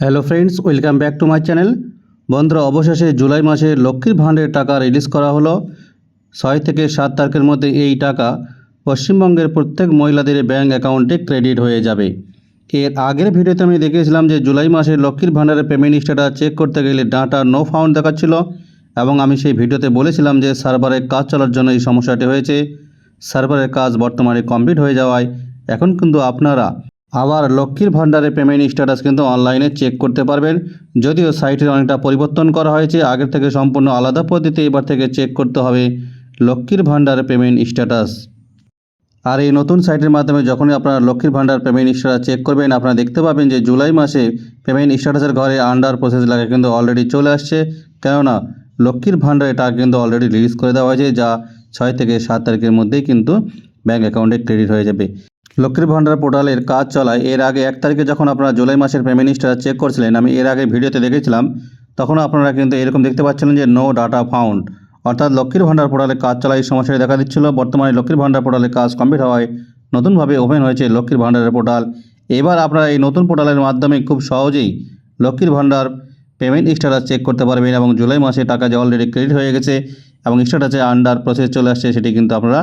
Hello friends welcome back to my channel বন্ধুরা, অবশেষে জুলাই মাসে লক্ষ্মীর ভাণ্ডারের টাকা রিলিজ করা হলো। ছয় থেকে সাত তারিখের মধ্যে এই টাকা পশ্চিমবঙ্গের প্রত্যেক মহিলাদের ব্যাঙ্ক অ্যাকাউন্টে ক্রেডিট হয়ে যাবে। এর আগের ভিডিওতে আমি দেখিয়েছিলাম যে জুলাই মাসে লক্ষ্মীর ভাণ্ডারের পেমেন্ট স্ট্যাটাস চেক করতে গেলে ডাটা নো ফাউন্ড দেখাচ্ছিল এবং আমি সেই ভিডিওতে বলেছিলাম যে সার্ভারের কাজ চলার জন্য এই সমস্যাটি হয়েছে। সার্ভারের কাজ বর্তমানে কমপ্লিট হয়ে যাওয়ায়। এখন কিন্তু আপনারা আবার লক্ষ্মীর ভাণ্ডারের পেমেন্ট স্ট্যাটাস কিন্তু অনলাইনে চেক করতে পারবেন। যদিও সাইটের অনেকটা পরিবর্তন করা হয়েছে, আগের থেকে সম্পূর্ণ আলাদা পদ্ধতিতে এবার থেকে চেক করতে হবে লক্ষ্মীর ভাণ্ডারের পেমেন্ট স্ট্যাটাস আর এই নতুন সাইটের মাধ্যমে যখনই আপনারা লক্ষ্মীর ভাণ্ডার পেমেন্ট স্ট্যাটাস চেক করবেন, আপনারা দেখতে পাবেন যে জুলাই মাসে পেমেন্ট স্ট্যাটাসের ঘরে আন্ডার প্রসেস লাগে কিন্তু অলরেডি চলে আসছে। কেননা লক্ষ্মীর ভাণ্ডার এটা কিন্তু অলরেডি রিলিজ করে দেওয়া হয়েছে, যা ছয় থেকে সাত তারিখের মধ্যেই কিন্তু ব্যাঙ্ক অ্যাকাউন্টে ক্রেডিট হয়ে যাবে। লক্ষ্মীর ভাণ্ডার পোর্টালের কাজ চলায়। এর আগে এক তারিখে যখন আপনারা জুলাই মাসের পেমেন্ট স্ট্যাটাস চেক করছিলেন, আমি এর আগে ভিডিওতে দেখেছিলাম তখন আপনারা কিন্তু এরকম দেখতে পাচ্ছিলেন যে নো ডাটা ফাউন্ড অর্থাৎ লক্ষ্মীর ভাণ্ডার পোর্টালে কাজ চলা এই সমস্যাটি দেখা দিচ্ছিল। বর্তমানে লক্ষ্মীর ভাণ্ডার পোর্টালে কাজ কমপ্লিট হওয়ায় নতুনভাবে ওপেন হয়েছে লক্ষ্মীর ভাণ্ডারের পোর্টাল। এবার আপনারা এই নতুন পোর্টালের মাধ্যমে খুব সহজেই লক্ষ্মীর ভাণ্ডার পেমেন্ট স্ট্যাটাস চেক করতে পারবেন এবং জুলাই মাসে টাকা যে অলরেডি ক্রেডিট হয়ে গেছে এবং স্ট্যাটাসে আন্ডার প্রসেস চলে আসছে, সেটি কিন্তু আপনারা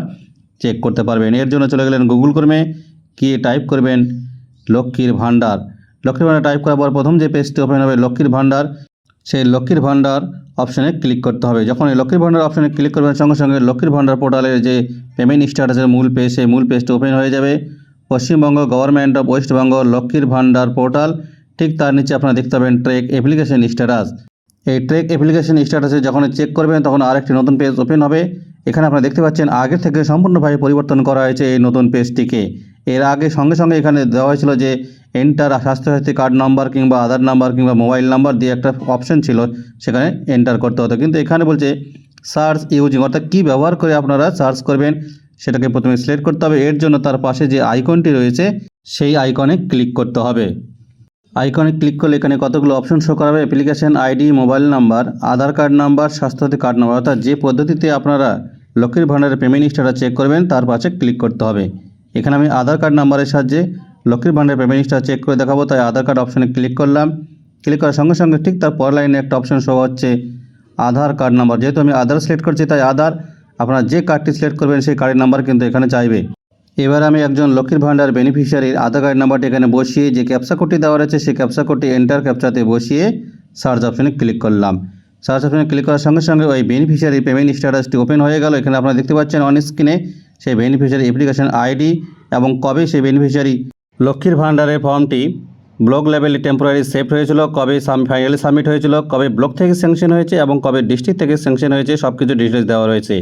চেক করতে পারবেন। এর জন্য চলে গেলেন গুগল কর্মে গিয়ে টাইপ করবেন লক্ষ্মীর ভাণ্ডার লক্ষ্মীর ভাণ্ডার টাইপ করার পর প্রথম যে পেজটি ওপেন হবে লক্ষ্মীর ভাণ্ডার সেই লক্ষ্মীর ভাণ্ডার অপশানে ক্লিক করতে হবে। যখন এই লক্ষ্মীর ভাণ্ডার অপশানে ক্লিক করবেন, সঙ্গে সঙ্গে লক্ষ্মীর ভাণ্ডার পোর্টালের যে পেমেন্ট স্ট্যাটাসের মূল পেজ সেই মূল পেজটি ওপেন হয়ে যাবে। পশ্চিমবঙ্গ গভর্নমেন্ট অফ ওয়েস্টবেঙ্গল লক্ষ্মীর ভাণ্ডার পোর্টাল ঠিক তার নিচে আপনারা দেখতে পাবেন ট্রেক অ্যাপ্লিকেশন স্ট্যাটাস এই ট্রেক অ্যাপ্লিকেশন স্ট্যাটাসে যখন চেক করবেন, তখন আরেকটি নতুন পেজ ওপেন হবে। এখানে আপনারা দেখতে পাচ্ছেন, আগের থেকে সম্পূর্ণভাবে পরিবর্তন করা হয়েছে এই নতুন পেজটিকে। এর আগে সঙ্গে সঙ্গে এখানে দেওয়া হয়েছিল যে এন্টার স্বাস্থ্যসাথী কার্ড নাম্বার কিংবা আধার নাম্বার কিংবা মোবাইল নাম্বার দিয়ে একটা অপশন ছিল, সেখানে এন্টার করতে হতো। কিন্তু এখানে বলছে সার্চ ইউজিং অর্থাৎ কী ব্যবহার করে আপনারা সার্চ করবেন, সেটাকে প্রথমে সিলেক্ট করতে হবে। এর জন্য তার পাশে যে আইকনটি রয়েছে, সেই আইকনে ক্লিক করতে হবে। আইকনে ক্লিক করলে এখানে কতগুলো অপশন শো করাবে? Application ID, mobile number, Aadhaar card number Swasthyasathi card number. অর্থাৎ যে পদ্ধতিতে আপনারা লক্ষ্মীর ভাণ্ডারের পেমেন্ট স্ট্যাটাস চেক করবেন, তার পাশে ক্লিক করতে হবে। এখানে আমি আধার কার্ড নাম্বারের সাহায্যে লক্ষ্মীর ভাণ্ডারের পেমেন্ট স্ট্যাটাস চেক করে দেখাবো, তাই আধার কার্ড অপশনে ক্লিক করলাম। ক্লিক করার সঙ্গে সঙ্গে ঠিক তার পর লাইনে একটা অপশন শো হচ্ছে আধার কার্ড নাম্বার। যেহেতু আমি আধার সিলেক্ট করছি, তাই আধার আপনারা যে কার্ডটি সিলেক্ট করবেন, সেই কার্ডের নাম্বার কিন্তু এখানে চাইবে। এবার আমি একজন লক্ষ্মীর ভাণ্ডার বেনিফিশিয়ারির আধার কার্ড নাম্বারটি এখানে বসিয়ে যে ক্যাপসা কোডটি দেওয়া রয়েছে, সেই ক্যাপসা কোডটি এন্টার ক্যাপচাতে বসিয়ে সার্চ অপশনে ক্লিক করলাম। সার্চ অপশনে ক্লিক করার সঙ্গে সঙ্গে ওই বেনিফিশিয়ারি পেমেন্ট স্ট্যাটাসটি ওপেন হয়ে গেল। এখানে আপনারা দেখতে পাচ্ছেন অন স্ক্রিনে সেই বেনিফিশিয়ারি অ্যাপ্লিকেশন আইডি এবং কবে সেই বেনিফিশিয়ারি লক্ষ্মীর ভাণ্ডারের ফর্মটি ব্লক লেভেলে টেম্পোরারি সেভ হয়েছিল, কবে ফাইনালি সাবমিট হয়েছিল, কবে ব্লক থেকে স্যাংশন হয়েছে এবং কবে ডিস্ট্রিক্ট থেকে স্যাংশন হয়েছে সব কিছু ডিটেলস দেওয়া রয়েছে।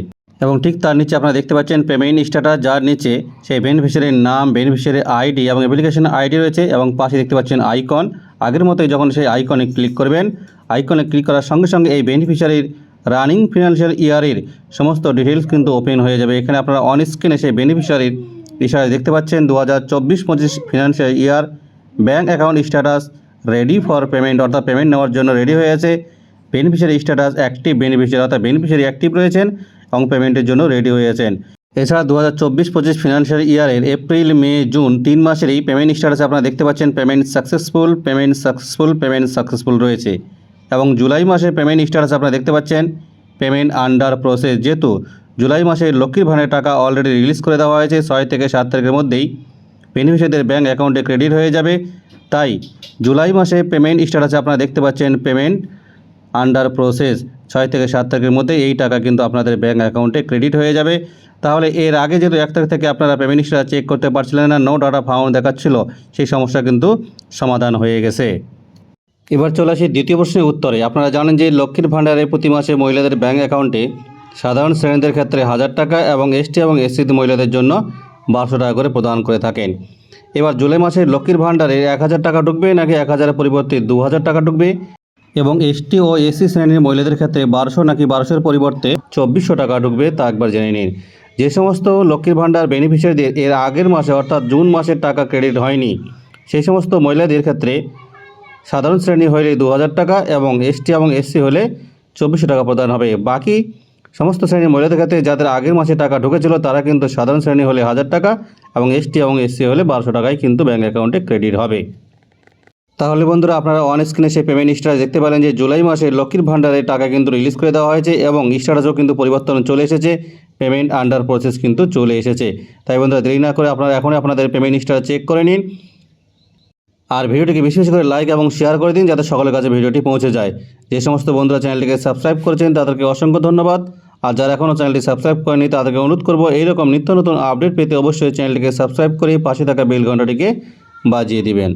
এবং ঠিক তার নিচে আপনারা দেখতে পাচ্ছেন পেমেন্ট স্ট্যাটাস, যার নিচে সেই বেনিফিশিয়ারির নাম বেনিফিশিয়ারি আইডি এবং অ্যাপ্লিকেশন আইডি রয়েছে এবং পাশে দেখতে পাচ্ছেন আইকন আগের মতোই যখন সেই আইকনে ক্লিক করবেন আইকনে ক্লিক করার সঙ্গে সঙ্গে এই বেনিফিশিয়ারির রানিং ফিনান্সিয়াল ইয়ারের সমস্ত ডিটেলস কিন্তু ওপেন হয়ে যাবে। এখানে আপনারা অন স্ক্রিনে সেই বেনিফিশিয়ারির ইশারে দেখতে পাচ্ছেন দু হাজার চব্বিশ পঁচিশ financial year bank account status ready for payment অর্থাৎ পেমেন্ট নেওয়ার জন্য রেডি হয়ে আছে। বেনিফিশিয়ারি স্ট্যাটাস অ্যাক্টিভ বেনিফিশিয়ারি অর্থাৎ বেনিফিশিয়ারি অ্যাক্টিভ রয়েছেন। এবং পেমেন্টের জন্য রেডি হয়ে আছেন এছাড়া দু হাজার চব্বিশ পঁচিশ ফিনান্সিয়াল ইয়ারের এপ্রিল, মে, জুন তিন মাসেরই পেমেন্ট স্ট্যাটাসে আপনারা দেখতে পাচ্ছেন payment successful payment successful payment successful রয়েছে। এবং জুলাই মাসের পেমেন্ট স্ট্যাটাস আপনারা দেখতে পাচ্ছেন পেমেন্ট আন্ডার প্রসেস যেহেতু জুলাই মাসে লক্ষ্মীর ভাণ্ডারের টাকা অলরেডি রিলিজ করে দেওয়া হয়েছে, ছয় থেকে সাত তারিখের মধ্যেই বেনিফিশিয়ারিদের ব্যাঙ্ক অ্যাকাউন্টে ক্রেডিট হয়ে যাবে। তাই জুলাই মাসে পেমেন্ট স্ট্যাটাসে আপনারা দেখতে পাচ্ছেন পেমেন্ট আন্ডার প্রসেস ছয় থেকে সাত তারিখের মধ্যে এই টাকা কিন্তু আপনাদের ব্যাঙ্ক অ্যাকাউন্টে ক্রেডিট হয়ে যাবে। তাহলে এর আগে যেহেতু এক তারিখ থেকে আপনারা পেমেন্ট স্ট্যাটাস চেক করতে পারছিলেন না নো ডাটা ফাউন্ড দেখাচ্ছিল, সেই সমস্যা কিন্তু সমাধান হয়ে গেছে। এবার চলে আসি দ্বিতীয় প্রশ্নের উত্তরে। আপনারা জানেন যে লক্ষ্মীর ভাণ্ডারে প্রতি মাসে মহিলাদের ব্যাঙ্ক অ্যাকাউন্টে সাধারণ শ্রেণীদের ক্ষেত্রে হাজার টাকা এবং এসটি এবং এসসি মহিলাদের জন্য বারোশো টাকা করে প্রদান করে থাকেন। এবার জুলাই মাসে লক্ষ্মীর ভাণ্ডারে এক হাজার টাকা ঢুকবে নাকি এক হাজারের পরিবর্তে দু হাজার টাকা ঢুকবে? এবং এসটি ও এসসি শ্রেণির মহিলাদের ক্ষেত্রে বারোশো নাকি বারোশোর পরিবর্তে চব্বিশশো টাকা ঢুকবে তা একবার জেনে নিন। যে সমস্ত লক্ষ্মীর ভাণ্ডার বেনিফিশিয়ারিদের এর আগের মাসে অর্থাৎ জুন মাসের টাকা ক্রেডিট হয়নি, সেই সমস্ত মহিলাদের ক্ষেত্রে সাধারণ শ্রেণি হলে দু হাজার টাকা এবং এসটি এবং এসসি হলে চব্বিশশো টাকা প্রদান হবে। বাকি সমস্ত শ্রেণির মহিলাদের ক্ষেত্রে যাদের আগের মাসে টাকা ঢুকেছিল, তারা কিন্তু সাধারণ শ্রেণি হলে হাজার টাকা এবং এসটি এবং এসসি হলে বারোশো টাকায় কিন্তু ব্যাঙ্ক অ্যাকাউন্টে ক্রেডিট হবে। তাহলে বন্ধুরা আপনারা অন স্ক্রিনে সেই পেমেন্ট স্টার দেখতে পেলেন যে জুলাই মাসে লক্ষ্মীর ভাণ্ডারের টাকা কিন্তু রিলিজ করে দেওয়া হয়েছে এবং স্ট্যাটাসও কিন্তু পরিবর্তন চলে এসেছে পেমেন্ট আন্ডার প্রসেস কিন্তু চলে এসেছে। তাই বন্ধুরা দেরি না করে আপনারা এখনই আপনাদের পেমেন্ট স্ট্যাটাস চেক করে নিন। আর ভিডিওটিকে বেশি বেশি করে লাইক এবং শেয়ার করে দিন যাতে সকলের কাছে ভিডিওটি পৌঁছে যায়। যে সমস্ত বন্ধুরা চ্যানেলটিকে সাবস্ক্রাইব করেছেন তাদেরকে অসংখ্য ধন্যবাদ। আর যারা এখনও চ্যানেলটি সাবস্ক্রাইব করেনি তাদেরকে অনুরোধ করব এইরকম নিত্য নতুন আপডেট পেতে অবশ্যই চ্যানেলটিকে সাবস্ক্রাইব করে পাশে থাকা বেল ঘন্টাটিকে বাজিয়ে দিবেন।